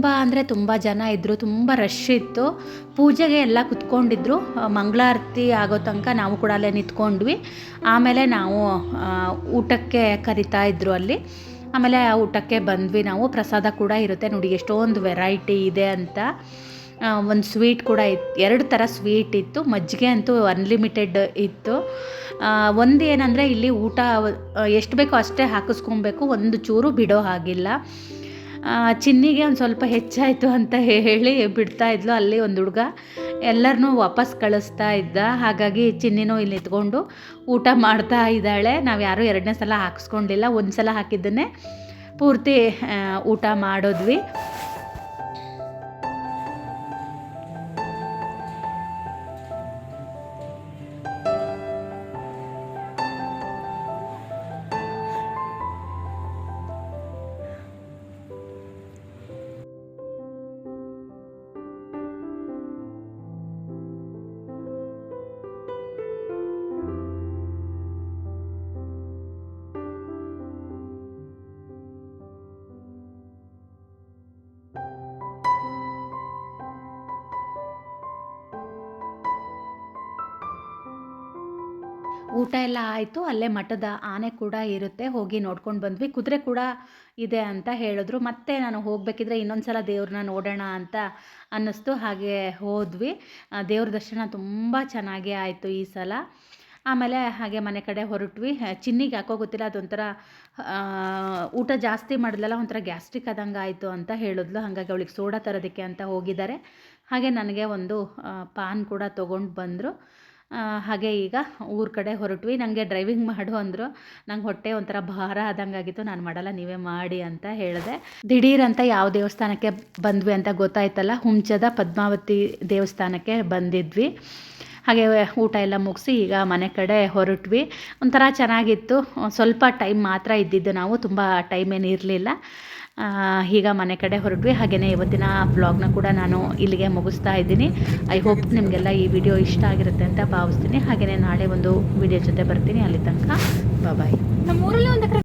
ತುಂಬ ಅಂದರೆ ತುಂಬ ಜನ ಇದ್ದರು ತುಂಬ ರಶ್ ಇತ್ತು. ಪೂಜೆಗೆ ಎಲ್ಲ ಕುತ್ಕೊಂಡಿದ್ರು. ಮಂಗಳಾರತಿ ಆಗೋ ತನಕ ನಾವು ಕೂಡ ಅಲ್ಲೇ ನಿಂತ್ಕೊಂಡ್ವಿ. ಆಮೇಲೆ ನಾವು ಊಟಕ್ಕೆ ಕರಿತಾ ಇದ್ದರು ಅಲ್ಲಿ. ಆಮೇಲೆ ಆ ಊಟಕ್ಕೆ ಬಂದ್ವಿ ನಾವು. ಪ್ರಸಾದ ಕೂಡ ಇರುತ್ತೆ. ನೋಡಿ, ಎಷ್ಟೊಂದು ವೆರೈಟಿ ಇದೆ ಅಂತ. ಒಂದು ಸ್ವೀಟ್ ಕೂಡ ಇತ್ತು ಎರಡು ಥರ ಸ್ವೀಟ್ ಇತ್ತು. ಮಜ್ಜಿಗೆ ಅಂತೂ ಅನ್ಲಿಮಿಟೆಡ್ ಇತ್ತು. ಒಂದು ಏನಂದರೆ ಇಲ್ಲಿ ಊಟ ಎಷ್ಟು ಬೇಕೋ ಅಷ್ಟೇ ಹಾಕಿಸ್ಕೊಬೇಕು. ಒಂದು ಚೂರು ಬಿಡೋ ಹಾಗಿಲ್ಲ. ಚಿನ್ನಿಗೆ ಒಂದು ಸ್ವಲ್ಪ ಹೆಚ್ಚಾಯಿತು ಅಂತ ಹೇಳಿ ಬಿಡ್ತಾ ಇದ್ಲು ಅಲ್ಲಿ ಒಂದು ಹುಡುಗ. ಎಲ್ಲರನ್ನೂ ವಾಪಸ್ ಕಳಿಸ್ತಾ ಇದ್ದ. ಹಾಗಾಗಿ ಚಿನ್ನಿನೂ ಇಲ್ಲಿ ನಿಂತ್ಕೊಂಡು ಊಟ ಮಾಡ್ತಾ ಇದ್ದಾಳೆ. ನಾವು ಯಾರೂ ಎರಡನೇ ಸಲ ಹಾಕಿಸ್ಕೊಂಡಿಲ್ಲ. ಒಂದು ಸಲ ಹಾಕಿದ್ದನ್ನೇ ಪೂರ್ತಿ ಊಟ ಮಾಡಿದ್ವಿ. ಊಟ ಎಲ್ಲ ಆಯಿತು, ಅಲ್ಲೇ ಮಠದ ಆನೆ ಕೂಡ ಇರುತ್ತೆ, ಹೋಗಿ ನೋಡ್ಕೊಂಡು ಬಂದ್ವಿ. ಕುದುರೆ ಕೂಡ ಇದೆ ಅಂತ ಹೇಳಿದ್ರು. ಮತ್ತೆ ನಾನು ಹೋಗಬೇಕಿದ್ರೆ ಇನ್ನೊಂದು ಸಲ ದೇವ್ರನ್ನ ನೋಡೋಣ ಅಂತ ಅನ್ನಿಸ್ತು. ಹಾಗೆ ಹೋದ್ವಿ. ದೇವ್ರ ದರ್ಶನ ತುಂಬ ಚೆನ್ನಾಗೇ ಆಯಿತು ಈ ಸಲ. ಆಮೇಲೆ ಹಾಗೆ ಮನೆ ಕಡೆ ಹೊರಟ್ವಿ. ಚಿನ್ನಿಗೆ ಯಾಕೋ ಗೊತ್ತಿಲ್ಲ, ಅದೊಂಥರ ಊಟ ಜಾಸ್ತಿ ಮಾಡಿದ್ಲಲ್ಲ, ಒಂಥರ ಗ್ಯಾಸ್ಟ್ರಿಕ್ ಆದಂಗೆ ಆಯಿತು ಅಂತ ಹೇಳಿದ್ಲು. ಹಾಗಾಗಿ ಅವಳಿಗೆ ಸೋಡಾ ತರೋದಕ್ಕೆ ಅಂತ ಹೋಗಿದ್ದಾರೆ. ಹಾಗೆ ನನಗೆ ಒಂದು ಪಾನ್ ಕೂಡ ತೊಗೊಂಡು ಬಂದರು. ಹಾಗೆ ಈಗ ಊರ ಕಡೆ ಹೊರಟ್ವಿ. ನನಗೆ ಡ್ರೈವಿಂಗ್ ಮಾಡು ಅಂದರು. ನಂಗೆ ಹೊಟ್ಟೆ ಒಂಥರ ಭಾರ ಆದಂಗೆ ಆಗಿತ್ತು. ನಾನು ಮಾಡಲ್ಲ, ನೀವೇ ಮಾಡಿ ಅಂತ ಹೇಳಿದೆ. ದಿಢೀರ್ ಅಂತ ಯಾವ ದೇವಸ್ಥಾನಕ್ಕೆ ಬಂದ್ವಿ ಅಂತ ಗೊತ್ತಾಯ್ತಲ್ಲ, ಹುಂಚದ ಪದ್ಮಾವತಿ ದೇವಸ್ಥಾನಕ್ಕೆ ಬಂದಿದ್ವಿ. ಹಾಗೆ ಊಟ ಎಲ್ಲ ಮುಗಿಸಿ ಈಗ ಮನೆ ಕಡೆ ಹೊರಟ್ವಿ. ಒಂಥರ ಚೆನ್ನಾಗಿತ್ತು. ಸ್ವಲ್ಪ ಟೈಮ್ ಮಾತ್ರ ಇದ್ದಿದ್ದು ನಾವು, ತುಂಬ ಟೈಮ್ ಏನು ಇರಲಿಲ್ಲ. ಈಗ ಮನೆ ಕಡೆ ಹೊರಟ್ವಿ. ಹಾಗೆಯೇ ಇವತ್ತಿನ ಬ್ಲಾಗ್ನ ಕೂಡ ನಾನು ಇಲ್ಲಿಗೆ ಮುಗಿಸ್ತಾ ಇದ್ದೀನಿ. ಐ ಹೋಪ್ ನಿಮಗೆಲ್ಲ ಈ ವಿಡಿಯೋ ಇಷ್ಟ ಆಗಿರುತ್ತೆ ಅಂತ ಭಾವಿಸ್ತೀನಿ. ಹಾಗೆಯೇ ನಾಳೆ ಒಂದು ವಿಡಿಯೋ ಜೊತೆ ಬರ್ತೀನಿ. ಅಲ್ಲಿ ತನಕ ಬಾಯ್